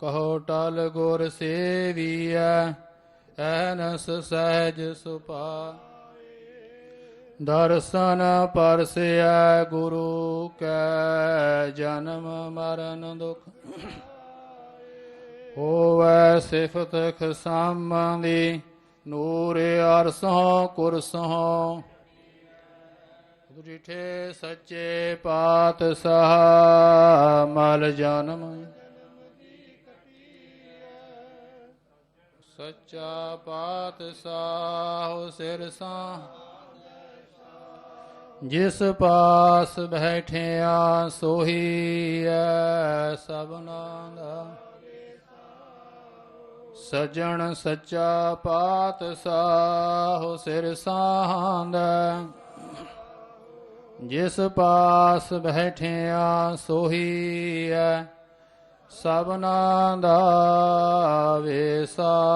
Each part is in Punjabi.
ਕਹੋ ਟਲ ਗੁਰ ਸੇਵੀਐ, ਐਨਸ ਸਹਿਜ ਸੁਪਾ ਦਰਸ਼ਨ ਪਰਸਿਐ ਗੁਰੂ ਕੈ, ਜਨਮ ਮਰਨ ਦੁਖ। ਹੋਵੈ ਸਿਫਤ ਖਸਮ ਦੀ ਨੂਰ ਅਰਸੋਂ ਕੁਰਸੋਂ। ਜਿਠੇ ਸੱਚੇ ਪਾਤਸ਼ਾਹ, ਮਲ ਜਨਮ। ਸੱਚਾ ਪਾਤਸ਼ਾਹ ਸਿਰਸਾ ਜਿਸ ਪਾਸ ਬੈਠਿਆ ਸੋਹੀ ਐ ਸਭਨਾ ਦਾ ਸਜਣ ਸੱਚਾ ਪਾਤਸ਼ਾਹ ਸਿਰ ਸਾਹੰਦਾ ਜਿਸ ਪਾਸ ਬੈਠਿਆ ਸੋਹੀ ਐ ਸਭਨਾ ਦਾ ਵੇਸਾ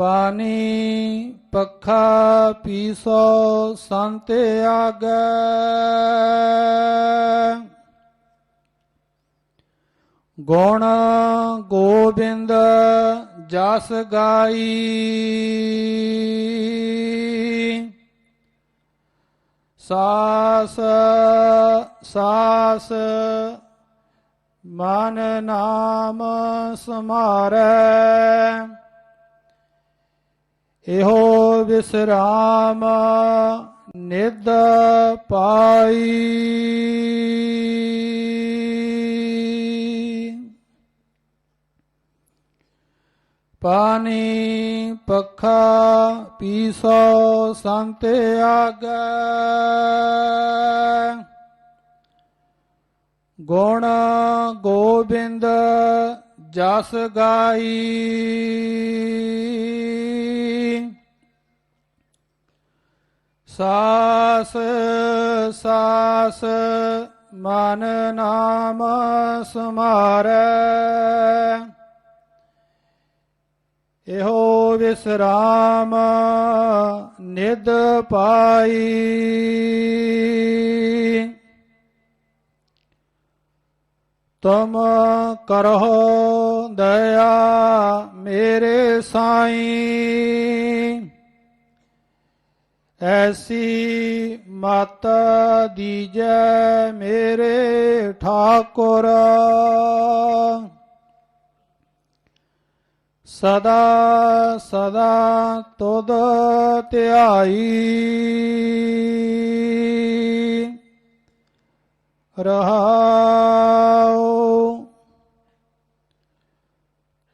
ਪਾਣੀ ਪੱਖਾ ਪੀਸੋ ਸੰਤ ਆਗੈ। ਗੁਣ ਗੋਬਿੰਦ ਜਸ ਗਾਈ। ਸਾਸ ਸਾਸ ਮਨ ਨਾਮ ਸਮਾਰੈ। ਇਹੋ ਵਿਸਰਾਮ ਨਿਦ ਪਾਈ। ਪਾਣੀ ਪੱਖਾ ਪੀਸੋ ਸੰਤ ਆਗੈ। ਗੁਣ ਗੋਬਿੰਦ ਜਸ ਗਾਈ। ਸਾਸ ਸਾਸ ਮਨ ਨਾਮ ਸਮਾਰੈ। ਇਹੋ ਵਿਸਰਾਮ ਨਿਦ ਪਾਈ। ਤਮ ਕਰਹੁ ਦਇਆ ਮੇਰੇ ਸਾਈਂ। ਐਸੀ ਮਤ ਦੀਜੈ ਮੇਰੇ ਠਾਕੁਰ। ਸਦਾ ਸਦਾ ਤੁਧ ਧਿਆਈ। ਰਹਾਉ।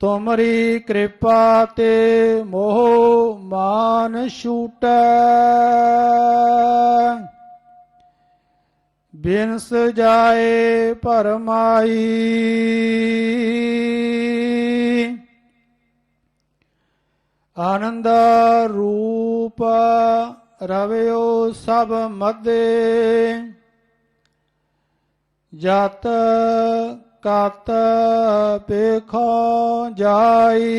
ਤੁਮਰੀ ਕਿਰਪਾ ਤੇ ਮੋਹ ਮਾਨ ਛੂਟੈ। ਬਿਨਸ ਜਾਏ ਪਰਮਾਈ ਆਨੰਦ ਰੂਪ ਰਵਿਓ ਸਭ ਮਦੇ। ਜਤ ਕਤ ਪੇਖੋ ਜਾਈ।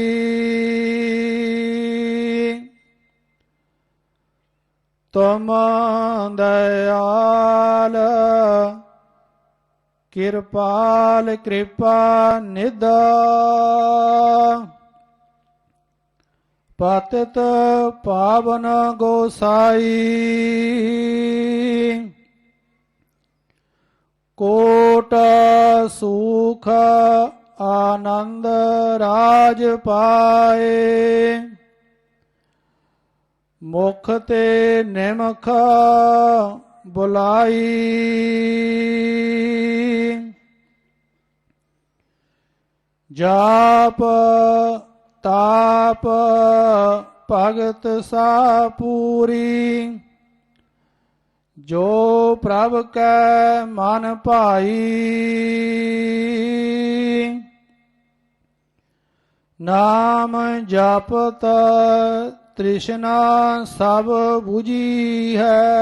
ਤੁਮ ਦਇਆਲ ਕਿਰਪਾਲ ਕਿਰਪਾ ਨਿਦ ਪਤਿਤ ਪਾਵਨ ਗੋਸਾਈ ਕੋਟ ਸੁਖ ਆਨੰਦ ਰਾਜ ਪਾਏ। ਮੁਖ ਤੇ ਨਿਮਖ ਬੁਲਾਈ। ਜਾਪ ਤਾਪ ਭਗਤ ਸਾ ਪੂਰੀ। ਜੋ ਪ੍ਰਭ ਕੈ ਮਨ ਭਾਈ। ਨਾਮ ਜਪਤ ਤ੍ਰਿਸ਼ਨਾ ਸਭ 부ਜੀ ਹੈ।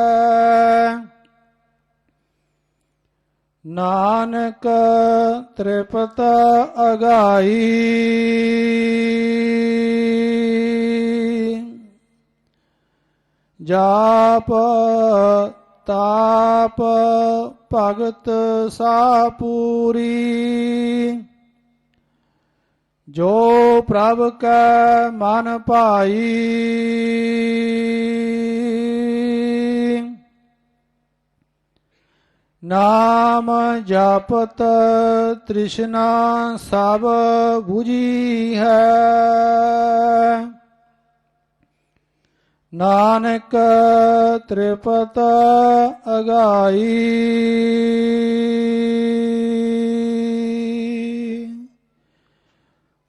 ਨਾਨਕ ਤ੍ਰਿਪਤ ਅਗਾਈ। ਜਾਪ ਤਾਪ ਭਗਤ ਸਾਪੂਰੀ ਜੋ ਪ੍ਰਭ ਕੈ ਮਨ ਭਾਈ। ਨਾਮ ਜਪਤ ਤ੍ਰਿਸ਼ਨਾ ਸਭ 부ਜੀ ਹੈ। ਨਾਨਕ ਤ੍ਰਿਪਤ ਅਗਾਈ।